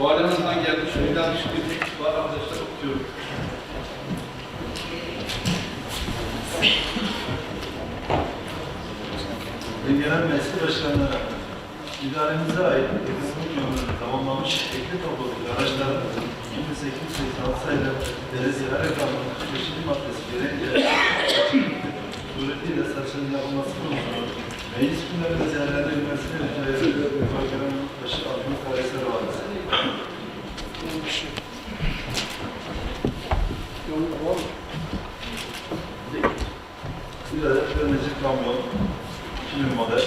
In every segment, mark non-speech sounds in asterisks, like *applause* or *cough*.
Validemizden gelmiş, bir teklif var arkadaşlar okuyorum. ve genel meclis başkanları idaremize ait ekonomik yönünü tamamlamış ekli topluluk araçların 2886 sayılı belediyeler kanunu 45. maddesi gereğince *laughs* suretiyle saçının yapılması konusunda meclis gündeminde değerlendirilmesini rica ediyorum. Bakanın başı altın karesleri var. Bir adet Demeci kamyon, 2000 model.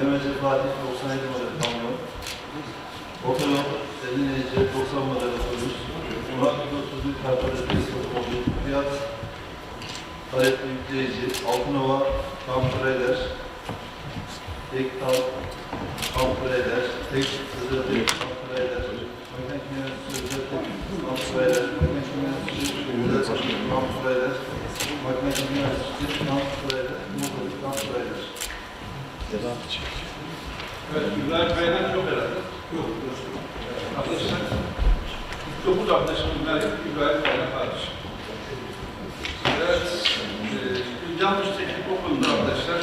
Demeci Fatih 97 model kamyon. Otoyol 50 NC 90 model otobüs. Murat 31 kartları test otomobil. Fiyat talepli yükleyici. Altınova kamp trailer. Tek tal kamp trailer. Tek özel tek kamp trailer. Makine kimyası özel tek kamp trailer. Makine kimyası özel kamp trailer. Makine kimyası kamp trailer. Motor kamp trailer. Evet, İbrahim Bey'den çok herhalde. Yok. Arkadaşlar, 9 arkadaşım İbrahim, İbrahim Bey'den kardeş. Evet, e, yanlış teknik okulunda arkadaşlar,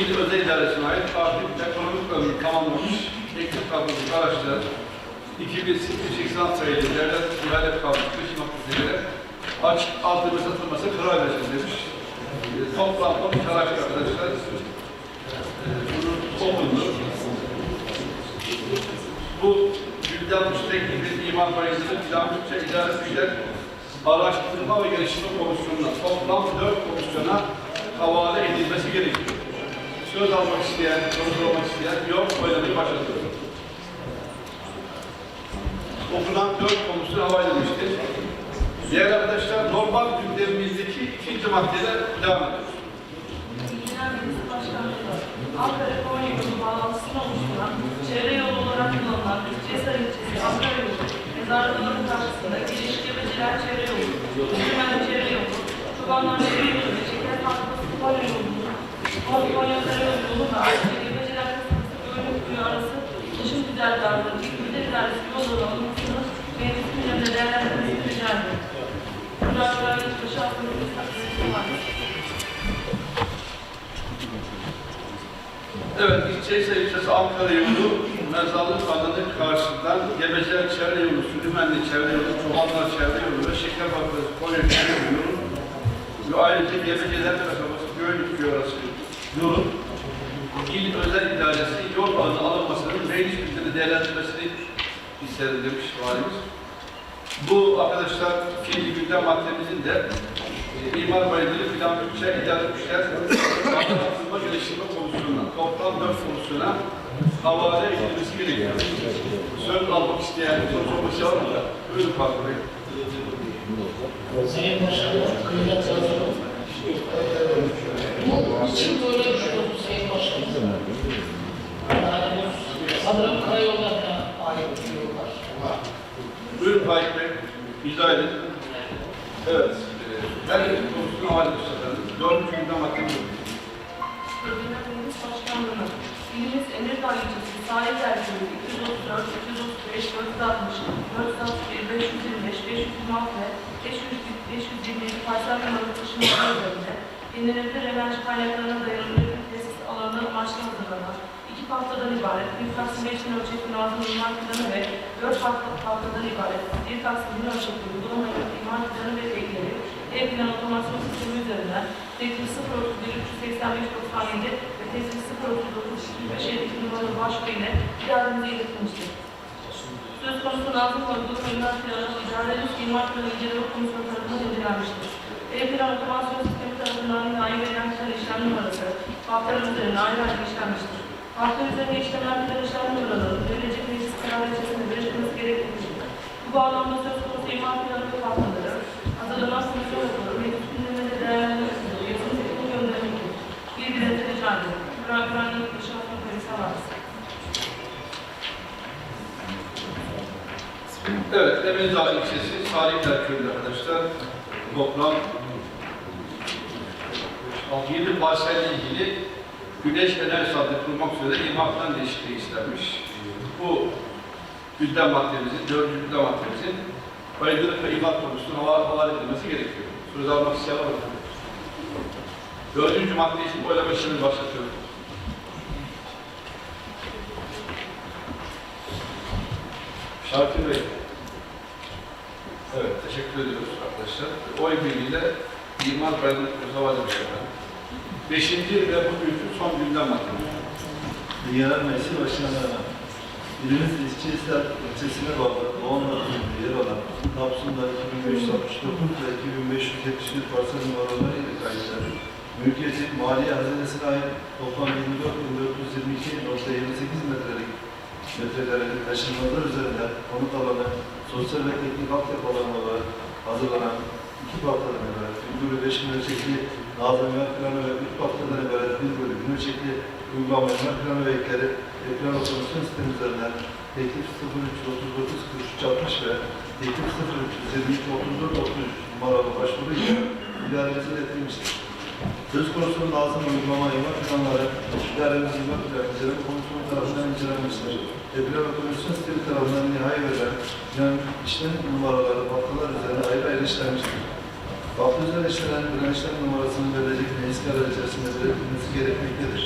İl Özel İdaresi'ne ait artık ekonomik ömrü tamamlamış teknik kadrosu araçlar 2880 sayılı devlet ihalet kanunu kış maddesiyle aç altı satılması karar verilsin demiş. E, Toplam 12 araç arkadaşlar. E, bunu okundu. Bu Gülden Müstekil'in İman Bayezid'in Plan Bütçe İdare Güçler Araştırma ve Geliştirme Komisyonu'na toplam 4 komisyona havale edilmesi gerekiyor. Söz almak isteyen, soru sormak isteyen yok, oylamayı başlatıyor. Okunan 4 komisyon havale edilmiştir. Diğer arkadaşlar normal gündemimizdeki ikinci maddede devam ediyoruz. Meclis Başkanlığı, Ankara Konya yolu bağlantısını oluşturan, çevre yolu olarak kullanılan Cesar ilçesi Ankara yolu, mezarlığının karşısında giriş Gebeciler çevre yolu, Gülmen çevre yolu, Çobanlar çevre yolu ve Şeker Fabrikası Konya yolu, Konya Konya Yolu ayrıca Gebeciler kasabası Gölcük Köyü arası ulaşım güzergahı, İlgili İdaresi yolları alınmasını meclis gündeminde değerlendirmesini rica ediyorum. Murat Güvenlik Başı Altın Kılıçdaroğlu var. Evet, İlçeyse ilçesi Ankara yolu, Mezarlık Adanın karşısından Gebeceler Çevre Yolu, Süleymanlı Çevre Yolu, Çobanlar Çevre Yolu ve Şeker Fabrikası Konya Çevre Yolu ve ayrıca Gebeceler Kasabası Gölcük Köyü arası yolun il özel idaresi yol alanı alınmasının meclis gündeminde değerlendirmesini istedim demiş valimiz. Bu arkadaşlar ikinci gündem maddemizin de e, İmar Bayındırı Plan Bütçe İdare Güçler Anlatılma Geliştirme Komisyonu'na toplam dört komisyona havale edilmesi gerekiyor. Söz almak isteyen soru isteyen var mı? Buyurun Fatih. Sayın Başkanım, kıymetli hazırım. Bu için böyle düşünüyorum Sayın Başkanım. Yani bu sanırım karayollarına ait bir yollar. Buyurun Faik Bey. İzah edin. Evet. e, Her iki komisyonu havale ediyoruz efendim. Dördüncü gündem maddemiz bu. Bölgeler Meclis Başkanlığı'nın ilimiz Emirdağ ilçesi sahil dergisi 234, 235, 460, 461, 525, 526 ve 527 parsel numaralı taşınmalar üzerinde yenilenebilir enerji kaynaklarına dayalı üretim tesis alanı amaçlı hazırlanan iki haftadan ibaret bir taksim 5 bin ölçekli nazım imar planı ve 4 haftadan ibaret bir taksim bin ölçekli uygulama imar planı ve ekleri ev plan otomasyon sistemi üzerinden teklif 031 385 97 ve teklif 039 257 numaralı başvuru ile iademize iletilmiştir. Söz konusu Nazım Koyduğu Köyünden Planı İdare Üst İmar Planı İnceleme Komisyonu tarafından incelenmiştir. Ev plan otomasyon sistemi tarafından inayi verilen plan işlem numarası haftaların üzerine ayrı ayrı işlenmiştir. Hafta üzerine işlenen plan işlem numaraları verilecek meclis kararı içerisinde verilmesi gereklidir. Bu bağlamda söz konusu imar planı ve haftaları hazırlanan komisyon raporu meclis gündeminde değerlendirilmesidir. Üyesinin teknik göndermektir. Bilgilerinizi rica ederim. Güven Güvenlik İnşaatın Polisi Havası. Evet, Emirdağ ilçesi Salihler Köyü'nde arkadaşlar toplam 7 parselle ilgili güneş enerji santrali kurmak üzere imar değişikliği istenmiş. Bu gündem maddemizin, dördüncü gündem maddemizin Bayındırlık ve İmar Komisyosu'na havale, havale edilmesi gerekiyor. Söz almak isteyen var mı? Dördüncü madde için oylama işlemini başlatıyorum. Şarkı Bey. Evet, teşekkür ediyoruz arkadaşlar. Oy birliğiyle İmar Bayındırlık ve havale edilmesi. Beşinci ve bugünkü son gündem maddemiz. Genel Meclisi Başkanlarına, ilimiz İşçilisler ilçesine bağlı Doğanlar Köyü'nde yer alan Kapsum'da 2569 ve 2571 parsel numaraları ile kayıtları, mülkiyeti maliye hazinesine ait toplam 24.422.28 metrelik metrekarelik taşınmalar üzerinden konut alanı, sosyal ve teknik altyapı alanı hazırlanan ibaret, bir bölü 5 bin ölçekli Nazım Yer Planı ve üç parçadan ibaret bir bölü bin ölçekli uygulama yer planı ve ekleri ekran otomasyon sistemi üzerinden teklif 0339 4360 ve teklif 0323 34 33 numaralı başvuru ile idaremize iletilmiştir. Söz konusu lazım uygulama imar planları idaremizin imar planı inceleme komisyonu tarafından incelenmiştir. Ve plan otomasyon sistemi tarafından nihai verilen plan işlem numaraları haftalar üzerine ayrı ayrı işlenmiştir. İşlenen plan işlem numarasının verilecek meclis kararı içerisinde belirtilmesi gerekmektedir.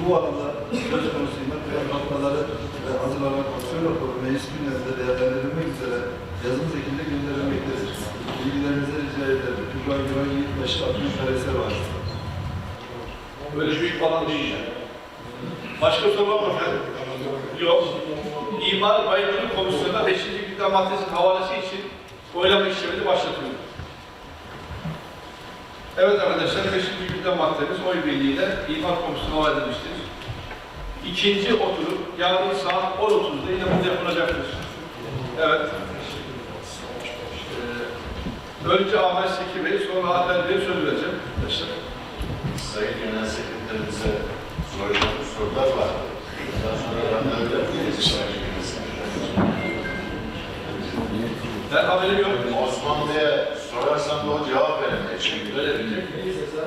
Bu alanda söz konusu imar plan haftaları ve hazırlanan komisyon raporu meclis günlerinde değerlendirilmek üzere yazılı şekilde gönderilmektedir. Bilgilerinize rica ederim. Kübra Güven Yiğitbaşı Abdül Kareser var. Böyle büyük falan yani. Başka soru var mı efendim? Yok. İmar Bayındırlık Komisyonu'na 5. gündem maddesinin havalesi için oylama işlemini başlatıyorum. Evet arkadaşlar 5. gündem maddemiz oy birliğiyle İmar Komisyonu'na havale edilmiştir. İkinci oturum yarın saat 10.30'da yine burada yapılacaktır. Evet. Ee, önce Ahmet Seki Bey, sonra Adel Bey'e söz vereceğim. Arkadaşlar. Sayın Genel Sekreterimize soracağımız sorular var. Bundan sonra Genel Sekreterimize. Ben haberim yok. Osmanlı'ya sorarsan da o cevap veremeyecek. Çünkü Öyle diyecek.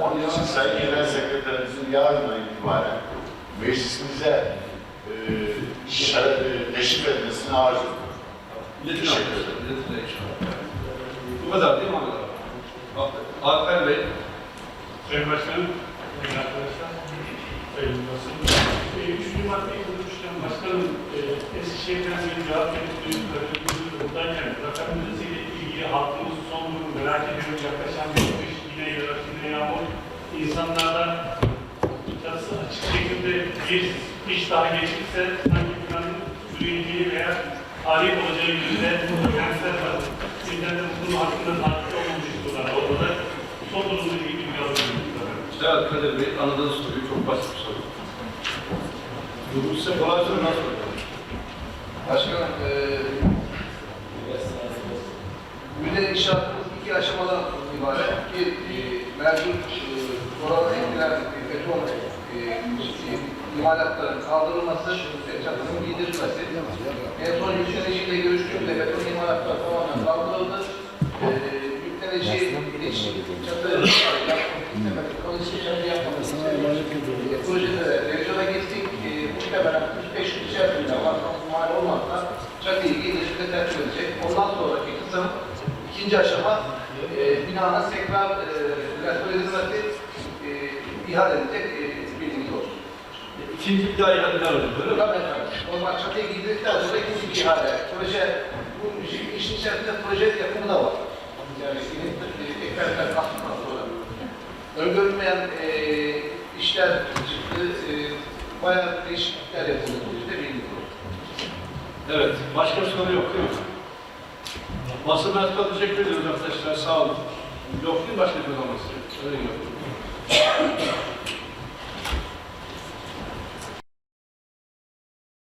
Onun için Sayın Genel Sekreterimizin yarından itibaren meclisimize e, şeref, e, teşrif etmesini arz ediyorum. Teşekkür inşallah. Bu kadar değil mi? Alper Bey, Sayın Başkanım, sayın arkadaşlar, sayın basın. Üçüncü maddeyi konuşurken başkanım, e, Eskişehir'den bir cevap verip buradayken rakam müzesiyle ilgili halkımızın son durumu merak ediyoruz. Yaklaşan bir yine yine yağmur. İnsanlardan çatısı açık şekilde bir iş daha geçirse sanki planın süreceği veya tarih olacağı yönünde kentsel var. Sizden de bunun hakkında tartışma olmamış bunlar. Orada son durumla ilgili bir yazılım. evet Kadir Bey, anladığınız soruyu çok basit bir soru. Bu size kolay soru nasıl soracağım? Başkanım, eee müze inşaatımız iki aşamadan ibaret. Bir, eee mevcut eee oralara eklenen bir beton eee imalatların kaldırılması ve çatının giydirilmesi. En son yükselişiyle görüştüğümde beton imalatlar tamamen kaldırıldı. Eee yükselişi iç çatı yapmak, çatı yapmak için eee, projelere revizyona gittik. Eee muhtemelen 45 gün içerisinde vatandaş mal olmazsa çatıyı giydirip de tertip edecek. Ondan sonraki kısım ikinci aşama eee binanın tekrar eee restore edilmesi eee ihale edecek eee bilginiz olsun. İkinci bir daha ihale olacak, öyle mi? Tabii efendim. O zaman çatıyı giydirdikten sonra ikinci bir ihale. Proje, bu işin- işin içerisinde proje yapımı da var. Yani yeni eklerden kalktıktan sonra. Öngörülmeyen eee işler çıktı. Eee bayağı değişiklikler yapıldı. Bilginiz olsun. Evet, başka soru yok değil mi? Basın mensupları teşekkür ediyoruz arkadaşlar, sağ olun. Yok değil başka bir soru olması? Öyle yok.